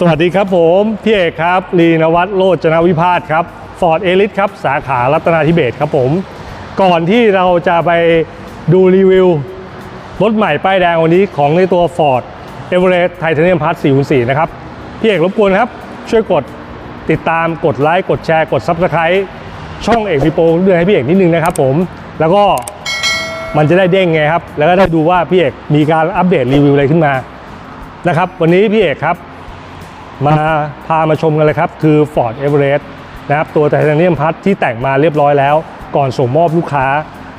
สวัสดีครับผมพี่เอกครับลีนวัฒโรจนวิพาสครับฟอร์ดเอลิสครับสาขารัตนาธิเบศครับผม ก่อนที่เราจะไปดูรีวิวรถใหม่ป้ายแดงวันนี้ของในตัว Ford e v e r e s t Titanium Plus 404 นะครับ พี่เอกรบกวนครับ ช่วยกดติดตามกดไลค์กดแชร์กด Subscribe ช่องเอกมีโปเดือนให้พี่เอกนิดนึงนะครับผม แล้วก็มันจะได้เด้งไงครับ แล้วก็ได้ดูว่าพี่เอกมีการอัปเดตรีวิวอะไรขึ้นมานะครับ วันนี้พี่เอกครับ มาพามาชมกันเลยครับ คือ Ford Everest นะครับตัวไทเทเนียมพัทที่แต่งมาเรียบร้อยแล้ว ก่อนส่งมอบลูกค้า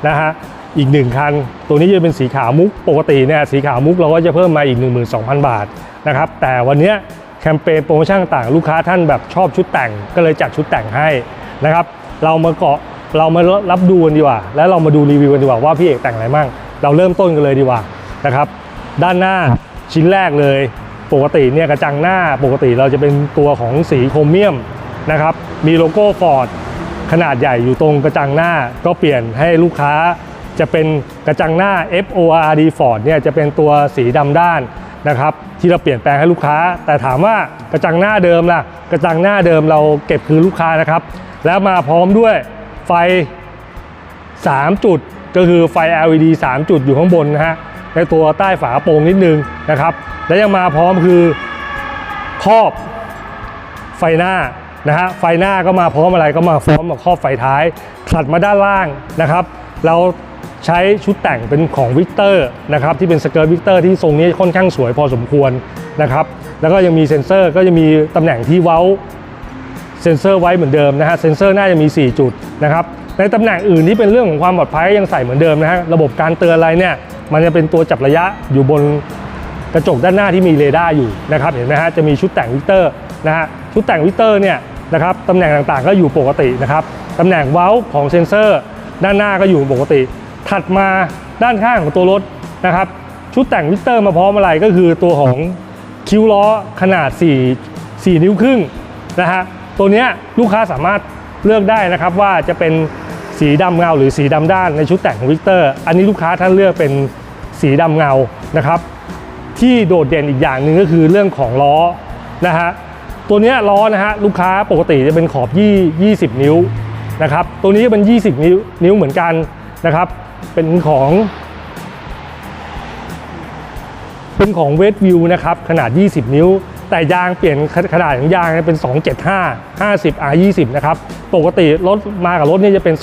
นะฮะอีกหนึ่งคัน ตัวนี้จะเป็นสีขาวมุกปกติเนี่ยสีขาวมุกเราก็จะเพิ่มมาอีก 12,000 บาทนะครับแต่วันเนี้ยแคมเปญโปรโมชั่นต่างลูกค้าท่านแบบชอบชุดแต่งก็เลยจัดชุดแต่งให้นะครับเรามาเกาะเรามารับดูกันดีกว่า แล้วเรามาดูรีวิวกันดีกว่าว่าพี่เอกแต่งอะไรมั่งเราเริ่มต้นกันเลยดีกว่านะครับด้านหน้าชิ้นแรกเลย ปกติเนี่ยกระจังหน้าปกติเราจะเป็นตัวของสีโครเมียมนะครับ มีโลโก้ฟอร์ดขนาดใหญ่อยู่ตรงกระจังหน้าก็เปลี่ยนให้ลูกค้าจะเป็นกระจังหน้า FORD Ford เนี่ยจะเป็นตัวสีดำด้านนะครับที่เราเปลี่ยนแปลงให้ลูกค้า แต่ถามว่ากระจังหน้าเดิมล่ะกระจังหน้าเดิมเราเก็บคืนลูกค้านะครับ แล้วมาพร้อมด้วยไฟ 3 จุดก็คือไฟ LED 3 จุดอยู่ข้างบนนะฮะ ในตัวใต้ฝากระโปรงนิดนึงนะครับ และยังมาพร้อมคือครอบไฟหน้านะฮะไฟหน้าก็มาพร้อมอะไรก็มาพร้อมกับครอบไฟท้ายถัดมาด้านล่างนะครับ เราใช้ชุดแต่งเป็นของวิกเตอร์นะครับที่เป็นสเกิร์ตวิกเตอร์ที่ทรงนี้ค่อนข้างสวยพอสมควรนะครับ แล้วก็ยังมีเซ็นเซอร์ก็จะมีตำแหน่งที่เว้าเซ็นเซอร์ไว้เหมือนเดิมนะฮะเซ็นเซอร์น่าจะมี 4 จุดนะครับในตำแหน่งอื่นที่เป็นเรื่องของความปลอดภัยยังใส่เหมือนเดิมนะฮะระบบการเตือนอะไรเนี่ย มันจะเป็นตัวจับระยะอยู่บนกระจกด้านหน้าที่มีเรดาร์อยู่นะครับเห็นไหมฮะจะมีชุดแต่งวิกเตอร์นะฮะชุดแต่งวิกเตอร์เนี่ยนะครับตำแหน่งต่างๆก็อยู่ปกตินะครับตำแหน่งเว้าของเซ็นเซอร์ ด้านหน้าก็อยู่ปกติ ถัดมาด้านข้างของตัวรถนะครับชุดแต่งวิกเตอร์มาพร้อมอะไรก็คือตัวของคิ้วล้อขนาด 4 4 นิ้วครึ่งนะฮะตัวเนี้ยลูกค้าสามารถเลือกได้นะครับว่าจะเป็นสีดำเงาหรือสีดำด้านในชุดแต่งของวิกเตอร์ อันนี้ลูกค้าท่านเลือกเป็น สีดำเงานะครับ ที่โดดเด่นอีกอย่างหนึ่งก็คือเรื่องของล้อนะฮะตัวนี้ล้อนะฮะลูกค้าปกติจะเป็นขอบยี่20 นิ้วนะครับ ตัวนี้จะเป็น 20 นิ้วนิ้วเหมือนกันนะครับ เป็นของ เป็นของเวทวิวนะครับขนาด 20 นิ้ว แต่ยางเปลี่ยนขขนาดของยางเป็น 275 50 R 20นะครับ ปกติรถมากับรถนี่จะเป็น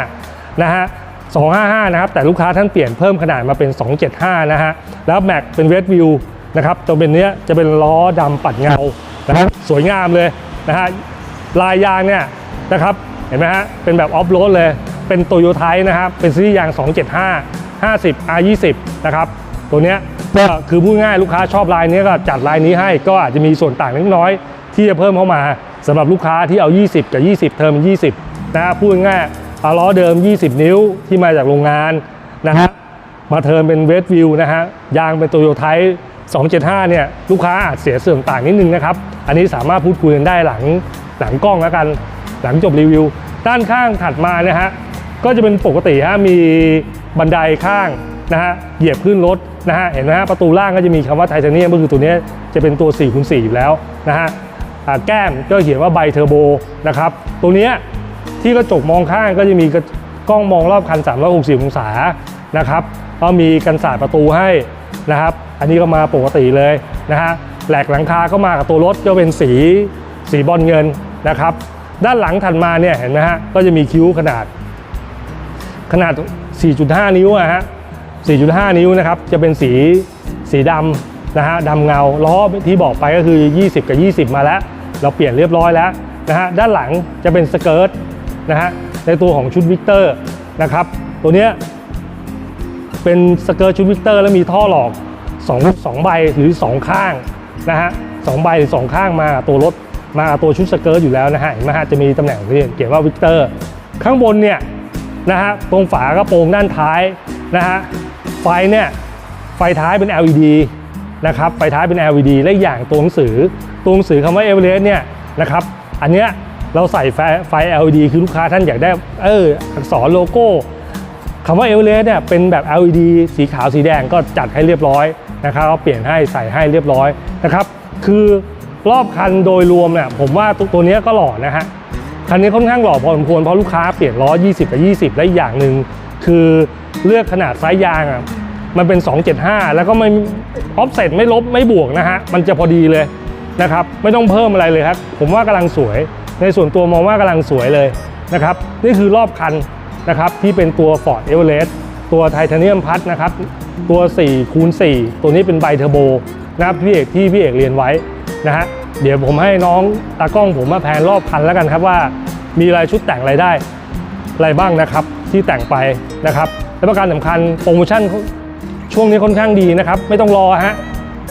255นะฮะ 255 นะครับ แต่ลูกค้าท่านเปลี่ยนเพิ่มขนาดมาเป็น 275 นะฮะ แล้วแม็กเป็นเวทวิวนะครับตรงเป็นเนี้ยจะเป็นล้อดำปัดเงานะครับสวยงามเลยนะฮะลายยางเนี่ยนะครับเห็นไหมฮะเป็นแบบออฟโรดเลย เป็นโตโยไทนะครับเป็นซีรีส์ยาง 275 50 R 20 นะครับตัวเนี้ยก็คือพูดง่ายลูกค้าชอบลายนี้ก็จัดลายนี้ให้ก็อาจจะมีส่วนต่างเล็กน้อย ที่จะเพิ่มเข้ามาสำหรับลูกค้าที่เอา 20 กับ 20 เทอม20นะฮะพูดง่าย เอาล้อเดิม 20 นิ้วที่มาจากโรงงานนะฮะมาเทิร์นเป็นเวทวิวนะฮะยางเป็นโตโยไท275 เนี่ยลูกค้าอาจเสียส่วนต่างนิดนึงนะครับ อันนี้สามารถพูดคุยกันได้หลังหลังกล้องแล้วกัน หลังจบรีวิว ด้านข้างถัดมานี่ยฮะก็จะเป็นปกติฮะมีบันไดข้างนะฮะเหยียบขึ้นรถนะฮะเห็นไหมฮะประตูล่างก็จะมีคำว่าไทเทเนียมก็คือตัวนี้จะเป็นตัว4คูณ4อยู่แล้วนะฮะแก้มก็เขียนว่าไบเทอร์โบนะครับตัวนี้ ที่กระจกมองข้างก็จะมีกล้องมองรอบคัน 360 องศานะครับก็มีกันสาดประตูให้นะครับ อันนี้ก็มาปกติเลยนะฮะแหลกหลังคาก็มากับตัวรถก็เป็นสีสีบอลเงินนะครับ ด้านหลังถัดมาเนี่ยเห็นไหมฮะก็จะมีคิ้วขนาด ขนาด 4.5 นิ้วอะฮะ 4.5 นิ้วนะครับจะเป็นสีสีดำนะฮะดำเงาล้อที่บอกไปก็คือ 20 กับ 20 มาแล้ว เราเปลี่ยนเรียบร้อยแล้วนะฮะด้านหลังจะเป็นสเกิร์ต นะฮะในตัวของชุดวิกเตอร์นะครับตัวเนี้ยเป็นสเกิร์ตชุดวิกเตอร์แล้วมีท่อหลอก2 2ใบหรือ 2 ข้างนะฮะสองใบหรือสองข้างมาตัวรถมาตัวชุดสเกิร์ตอยู่แล้วนะฮะเห็นไหมฮะจะมีตำแหน่งที่เขียนว่าวิกเตอร์ข้างบนเนี่ยนะฮะตรงฝากระโปรงด้านท้ายนะฮะไฟเนี่ยไฟท้ายเป็น LED นะครับไฟท้ายเป็น LED และอีกอย่างตัวหนังสือตัวหนังสือคำว่า Everest เนี่ยนะครับอันเนี้ย เราใส่ไฟไฟ LED คือลูกค้าท่านอยากได้เอออักษรโลโก้คำว่า Everest เนี่ยเป็นแบบ LED สีขาวสีแดงก็จัดให้เรียบร้อยนะครับก็เปลี่ยนให้ใส่ให้เรียบร้อยนะครับคือรอบคันโดยรวมเนี่ยผมว่าตัวตัวนี้ก็หล่อนะฮะคันนี้ค่อนข้างหล่อพอสมควรเพราะลูกค้าเปลี่ยนล้อ 20 กับ 20 และอีกอย่างหนึ่งคือเลือกขนาดไซส์ยางอะมันเป็น 275 แล้วก็ไม่ออฟเซ็ตไม่ลบไม่บวกนะฮะมันจะพอดีเลยนะครับไม่ต้องเพิ่มอะไรเลยครับผมว่ากำลังสวย ในส่วนตัวมองว่ากำลังสวยเลยนะครับนี่คือรอบคันนะครับที่เป็นตัว Ford Everest ตัวไทเทเนียมพัดนะครับตัว4คูณ4ตัวนี้เป็นไบเทอร์โบนะครับพี่เอกที่พี่เอกเรียนไว้นะฮะเดี๋ยวผมให้น้องตากล้องผมมาแพนรอบคันแล้วกันครับว่า มีรายชุดแต่งอะไรได้อะไรบ้างนะครับที่แต่งไปนะครับและประการสำคัญโปรโมชั่นช่วงนี้ค่อนข้างดีนะครับ ไม่ต้องรอฮะ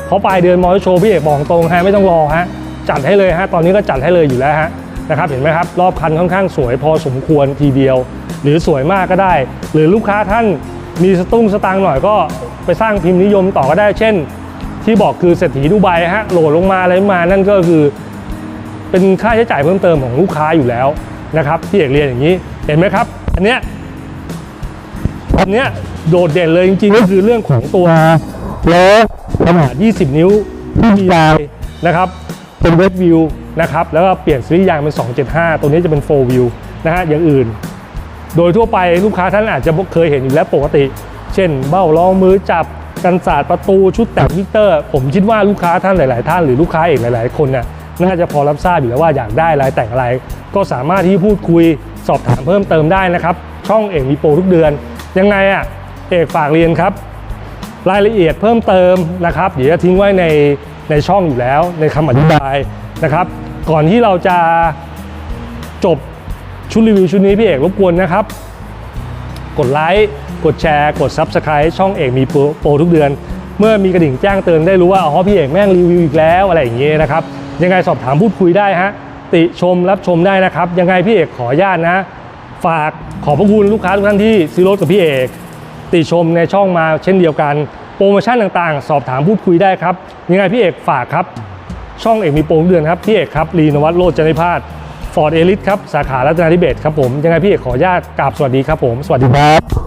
เพราะปลายเดือนมอเตอร์โชว์พี่เอกบอกตรงฮะไม่ต้องรอฮะจัดให้เลยฮะตอนนี้ก็จัดให้เลยอยู่แล้วฮะ นะครับเห็นไหมครับรอบคันค่อนข้างสวยพอสมควรทีเดียว หรือสวยมากก็ได้ หรือลูกค้าท่านมีสตุ้งสตางค์หน่อยก็ไปสร้างพิมพ์นิยมต่อก็ได้ เช่น ที่บอกคือเศรษฐีดูไบฮะโหลดลงมาอะไรมานั่นก็คือเป็นค่าใช้จ่ายเพิ่มเติมของลูกค้าอยู่แล้วนะครับที่เอกเรียนอย่างนี้เห็นไหมครับ อันเนี้ยอันเนี้ยโดดเด่นเลยจริงๆก็คือเรื่องของตัวล้อขนาด 20 นิ้วที่มีลายนะครับเป็นเวทวิว นะครับแล้วก็เปลี่ยนซีรีส์ยางเป็น 275 ตัวนี้จะเป็น4วิวนะฮะอย่างอื่น โดยทั่วไปลูกค้าท่านอาจจะเคยเห็นอยู่แล้วปกติ เช่น เบ้ารองมือจับกันศาสตร์ประตูชุดแต่งมิเตอร์ ผมคิดว่าลูกค้าท่านหลาย ๆ ท่านหรือลูกค้าเอกหลาย ๆ คนน่ะน่าจะพอรับทราบอยู่แล้วว่าอยากได้อะไรแต่งอะไร ก็สามารถที่พูดคุยสอบถามเพิ่มเติมได้นะครับ ช่องเอกมีโปรทุกเดือน ยังไงอะเอกฝากเรียนครับ รายละเอียดเพิ่มเติมนะครับ เดี๋ยวจะทิ้งไว้ในในช่องอยู่แล้วในคำอธิบายนะครับ ก่อนที่เราจะจบชุดรีวิวชุดนี้พี่เอกรบกวนนะครับ กดไลค์กดแชร์ กด Subscribe ช่องเอกมีโปรทุกเดือน เมื่อมีกระดิ่งแจ้งเตือนได้รู้ว่าอ๋อพี่เอกแม่งรีวิวอีกแล้วอะไรอย่างเงี้ยนะครับ ยังไงสอบถามพูดคุยได้ฮะติชมรับชมได้นะครับ ยังไงพี่เอกขออนุญาตนะ ฝากขอบพระคุณลูกค้าทุกท่านที่ซื้อรถกับพี่เอก ติชมในช่องมาเช่นเดียวกัน โปรโมชั่นต่างๆ สอบถามพูดคุยได้ครับ ยังไงพี่เอกฝากครับ ช่องเอกมีโปรงเดือนครับพี่เอกครับรีนวัตโลจนิพาสฟอร์ดเอลิทครับสาขารัตนาธิเบศครับผมยังไงพี่เอกขออนุญาตกราบสวัสดีครับผมสวัสดีครับ